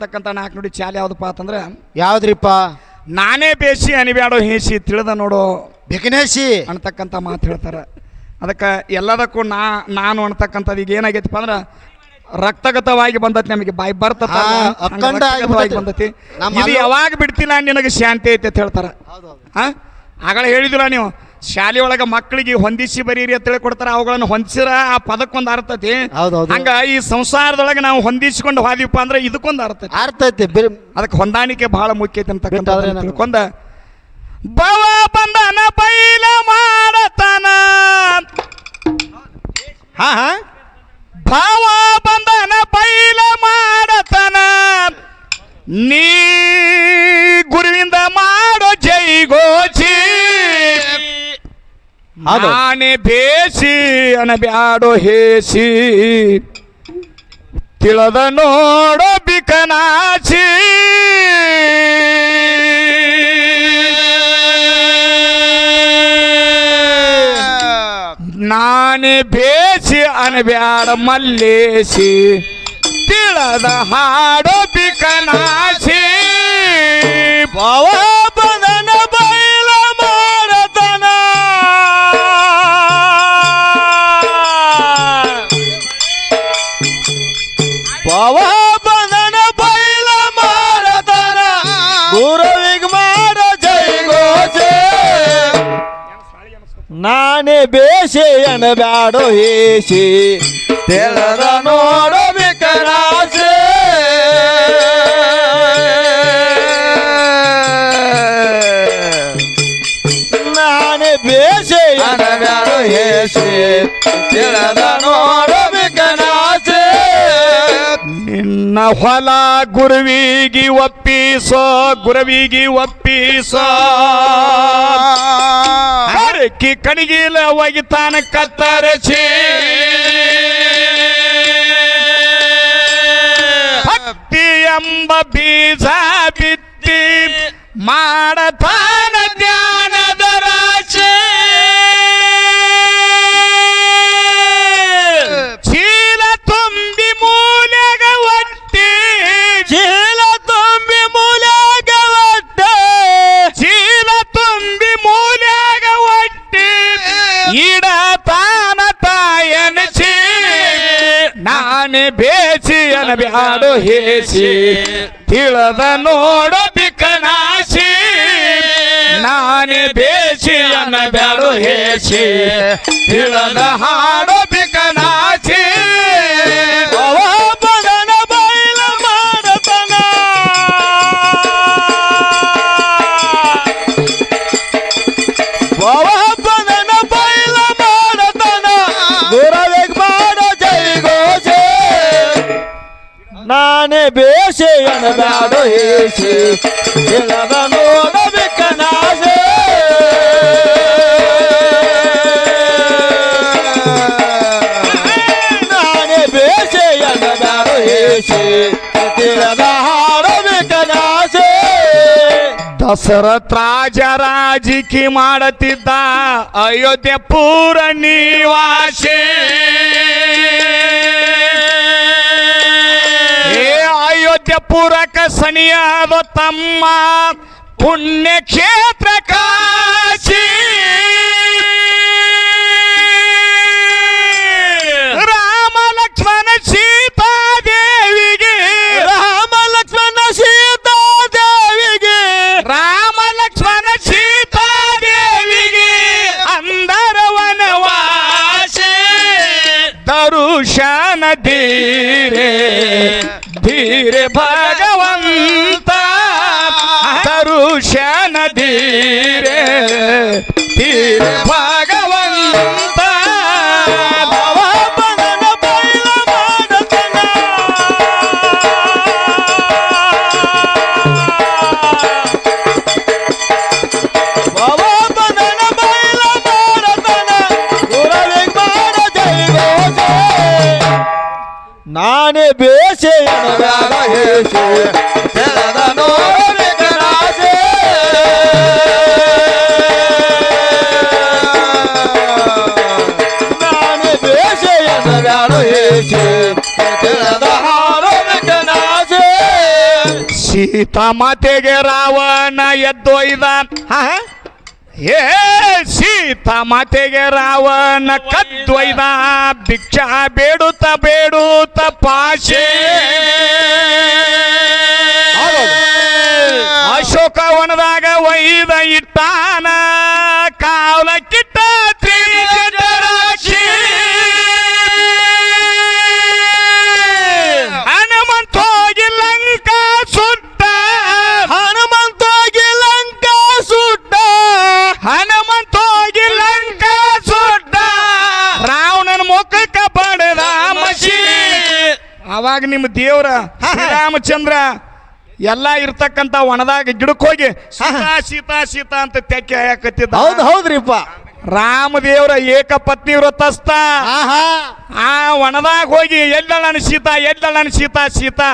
ತಕ್ಕಂತ ನಾಲ್ಕು ನೋಡಿ ಚಾಲ ಯಾವುದಪ್ಪ ಅಂತಂದ್ರೆ ಯಾವ್ದ್ರಿಪ್ಪ? ನಾನೇ ಬೇಸಿ ಅನಿಬ್ಯಾಡೋ ಹೇಸಿ ತಿಳಿದ ನೋಡೋ. ಬೆಕನೇಸಿ ಅನ್ತಕ್ಕಂಥ ಮಾತು ಹೇಳ್ತಾರೆ. ಅದಕ್ಕೆ ಎಲ್ಲದಕ್ಕೂ ನಾ ನಾನು ಅನ್ನತಕ್ಕಂಥದ್ದು ಈಗ ಏನಾಗೈತಪ್ಪ ಅಂದ್ರೆ ರಕ್ತಗತವಾಗಿ ಬಂದತಿ ನಮಗೆ ಬಾಯಿ ಬರ್ತದ ಹಾ, ಅಖಂಡ ಬಂದತಿ. ನಮ್ಮ ಇದು ಅಲ್ಲ- ಯಾವಾಗ ಬಿಡ್ತಿಲ್ಲ ನಿನಗೆ ಶಾಂತಿ ಐತೆ ಅಂತ ಹೇಳ್ತಾರೆ. ಹಾ ಆಗಲೇ ಹೇಳಿದಿಲ್ಲ ನೀವು. ಶಾಲೆ ಒಳಗೆ ಮಕ್ಕಳಿಗೆ ಹೊಂದಿಸಿ ಬರೀರಿ ಅಂತ ಹೇಳಿ ಕೊಡ್ತಾರ ಅವುಗಳನ್ನು ಹೊಂದಿಸಿರ ಆ ಪದಕ್ಕೊಂದು ಅರ್ಥ ಐತಿ. ಹೌದೌದು. ಹಂಗ ಈ ಸಂಸಾರದೊಳಗೆ ನಾವು ಹೊಂದಿಸಿಕೊಂಡು ಹೋದಿಪ್ಪ ಅಂದ್ರೆ ಇದಕ್ಕೊಂದು ಅರ್ಥ ಐತಿ. ಅರ್ಥ ಐತಿ ಬಿರ್ ಅದಕ್ಕೆ ಹೊಂದಾಣಿಕೆ ಬಹಳ ಮುಖ್ಯ ಐತೆ ಬಿಟ್ಟಾದ್ರೆ ಅಂತಕ್ಕಂಥ ನಾನು- ತಿಳ್ಕೊಂಡ ಬವ ಬಂದನ ಬೈಲ ಮಾಡತನ. ಹಾ ಹಾ. ಭಾವ ಬಂದನ ಬೈಲ ಮಾಡತನ. ನೀ ನಾನೇ ಬೇಸಿ, ಅನಬ್ಯಾಡೋ ಹೇಸಿ. ತಿಳದ ನೋಡೋ ಬಿಕನಾಸಿ. ನಾನೇ ಬೇಸಿ, ಅನಬ್ಯಾಡ ಮಲ್ಲೇಸಿ. ತಿಳದ ಹಾಡೋ ಬಿಕನಾಸಿ. ಭವ ಬೇಸೆ ಬ್ಯಾಡೋ ಹೇಸಿ ತೆಳದ ನೋಡೋ ಬಿಕನಾಸೆ ನಾನೇ ಬೇಸೆ ಬ್ಯಾಡೋ ಏಸಿ ತೆಳದ ನೋಡೋ ಬಿಕನಾಸೆ ನಿನ್ನ ಹೊಲ ಗುರುವಿಗಿ ಒಪ್ಪಿಸೋ ಗುರುವಿಗಿ ಒಪ್ಪಿಸೋ. ಹರಕಿ ಕಣಿಗಿಲ ಒಗಿತಾನ ಕತ್ತರಸಿ. ಭಕ್ತಿ ಎಂಬ ಬೀಜ ಬಿತ್ತಿ ಮಾಡತಾನ ಬೇಸಿ ಅನಬ್ಯಾಡು ಹೇಸಿ ತಿಳದ ನೋಡು ಬಿಕನಾಸಿ ನಾನೇ ಬೇಸಿ ಬ್ಯಾಡು ಹೇಸಿ ತಿಳದ ಹಾಡೋ ರಾಜ ರಾಜಿಕಿ ಮಾಡತಿದ್ದ ಅಯೋಧ್ಯೆ ಪೂರ ನಿವಾಸಿ ಪೂರಕ ಸನಿಯಾದ ತಮ್ಮ ಪುಣ್ಯ ಧೀರೆ ಭಗವಂತ ದರುಶನ ಧೀರೆ ಧೀರೆ ಭಗವಂತ ಸೀತಾ ಮಾತೆಗೆ ರಾವಣ ಎದ್ದೊಯ್ದ ಏ ಸೀತಾ ಮಾತೆಗೆ ರಾವಣ ಕದ್ದೊಯ್ದ ಭಿಕ್ಷಾ ಬೇಡುತ್ತ ಬೇಡುತ್ತ ಪಾಶೆ. ಅಶೋಕವನದಾಗ ಒಯ್ದ ಇಟ್ಟಾನ ಶ್ರೀರಾಮಚಂದ್ರ ಎಲ್ಲ ಇರ್ತಕ್ಕಂತ ಒಣದಾಗ ಗಿಡಕ್ಕೆ ಹೋಗಿ ಸೀತಾ ಸೀತಾ ಸೀತಾ ಅಂತ ತೆಕ್ಕೆ ಹಾಕತ್ತಿದ್ದ ಹೌದು ಹೌದ್ರಿಪ್ಪ. ರಾಮದೇವ್ರ ಏಕ ಪತ್ನಿ ವ್ರತಸ್ಥ ಆಹಾ ಆ ಒಣದಾಗ ಹೋಗಿ ಎಲ್ಲಣ್ಣ ಸೀತಾ ಎಲ್ಲಣ್ಣ ಸೀತಾ ಸೀತಾ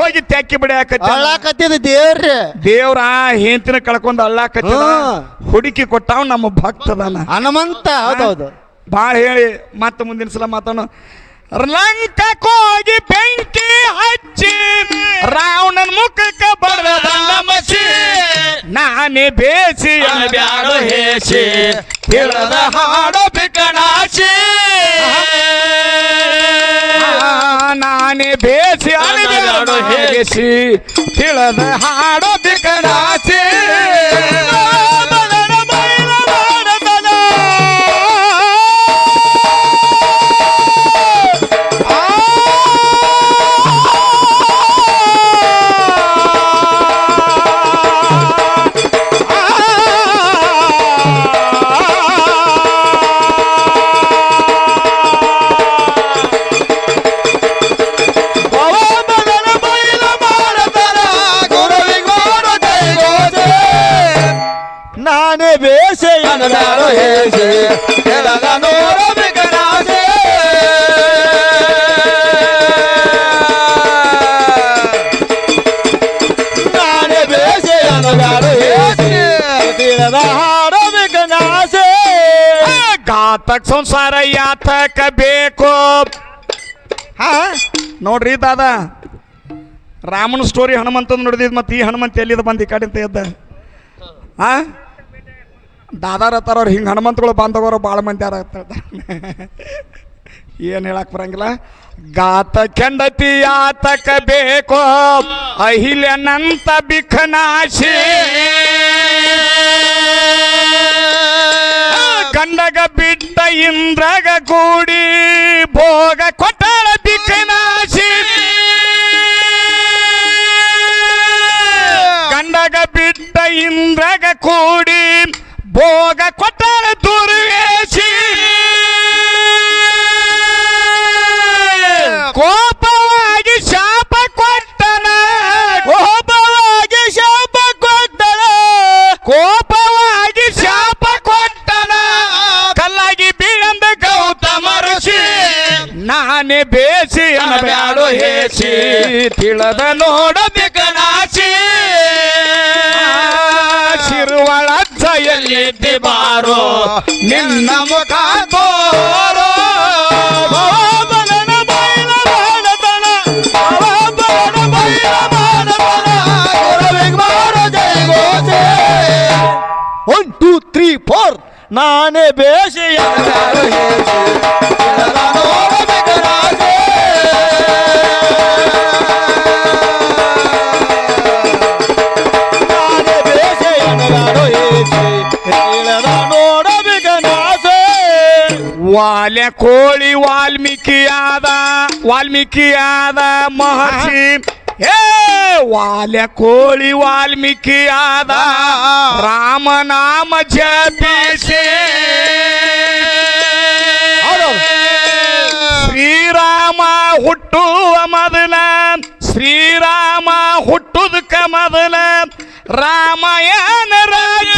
ಹೋಗಿ ತೆಕ್ಕಿ ಬಿಡಿ ಹಾಕತ್ತಿದ ದೇವ್ರಿ ದೇವ್ರ ಹೆಂತಿನ ಕಳ್ಕೊಂಡ್ ಅಳ್ಳಾಕತ್ತಿದ ಹುಡುಕಿ ಕೊಟ್ಟಾವ್ ನಮ್ಮ ಭಕ್ತದನ. ಹನುಮಂತ ಹೌದೌದು ಭಾಳ ಹೇಳಿ ಮತ್ತೆ ಮುಂದಿನ ಸಲ ಮಾತಾಡೋಣ. ಲಂಕಕ್ಕೆ ಹೋಗಿ ಬೆಂಕಿ ಹಚ್ಚಿ ರಾವಣನ ಮುಖಕ್ಕೆ ಬಡದ ಮಸಿ ನಾನೇ ಬೇಸಿ ಬ್ಯಾಡೋ ಹೇಸಿ ಹೇಳದ ಹಾಡೋ ಬಿಕಣಾಸಿ ನಾನೇ ಬೇಸಿ ಅಳಬ್ಯಾಡೋ ಹೇಸಿ ತಿಳಿದ ಹಾಡೋ ಬಿಕಣಾಸಿ ಘಾತಕ್ ಸಂಸಾರ ಯಾತಕ ಬೇಕು? ಹಾ, ನೋಡ್ರಿ ದಾದ, ರಾಮನ ಸ್ಟೋರಿ ಹನುಮಂತ ನೋಡಿದ್ ಮತ್ತೆ ಈ ಹನುಮಂತ ಎಲ್ಲಿದ ಬಂದು ಈ ಕಡೆ ಅಂತ ಎದ್ದ. ಆ? ದಾದಾರ ಅವ್ರು ಹಿಂಗೆ ಹನುಮಂತಗಳು ಬಾಂಧವರು ಭಾಳ ಮಂದಿ ಯಾರ ಏನು ಹೇಳಕ್ ಬರಂಗಿಲ್ಲ. ಗಾತ ಕೆಂಡತಿ ಯಾತಕ ಬೇಕೋ? ಅಹಿಲ್ಯನಂತ ಬಿಖನಾಶಿ. ಗಂಡಗ ಬಿಟ್ಟ ಇಂದ್ರಗ ಕೂಡಿ ಭೋಗ ಕೊಟ್ಟಳ ಬಿಖನಾಶಿ ಗಂಡಗ ಬಿಟ್ಟ ಇಂದ್ರಗ ಕೂಡಿ ತಿಳದ ನೋಡಬೇಕನಾಸಿ ಶಿರುವಳ ಜಯಲ್ಲಿ ಬಾರೋ. ನಿನ್ನ ಮುಖ ತೋರೋ. ಒನ್ ಟೂ ತ್ರೀ ಫೋರ್ ನಾನೇ ಬೇಸೆಯ ವಾಲ್ಯ ಕೋಳಿ ವಾಲ್ಮೀಕಿಯಾದ ವಾಲ್ಮೀಕಿಯಾದ ಮಹರ್ಷಿ ಏ ವಾಲ್ಯ ಕೋಳಿ ವಾಲ್ಮೀಕಿಯಾದ ರಾಮನಾಮ ಜಪಿಸಿ ಶ್ರೀರಾಮ ಹುಟ್ಟುವ ಮೊದಲ ಶ್ರೀರಾಮ ಹುಟ್ಟುದಕ್ಕ ಮೊದಲ ರಾಮಾಯಣ ರಚಿಸಿ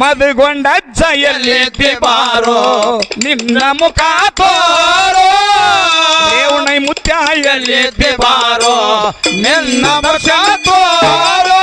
ಮದುಗೊಂಡಜ್ಜ ಎಲ್ಲಿ ಬಾರೋ? ನಿನ್ನ ಮುಖ ತೋರೋ? ದೇವಣೈ ಮುತ್ಯ ಎಲ್ಲಿ ಬಾರೋ? ನಿನ್ನ ವರ್ಷ ತೋರೋ?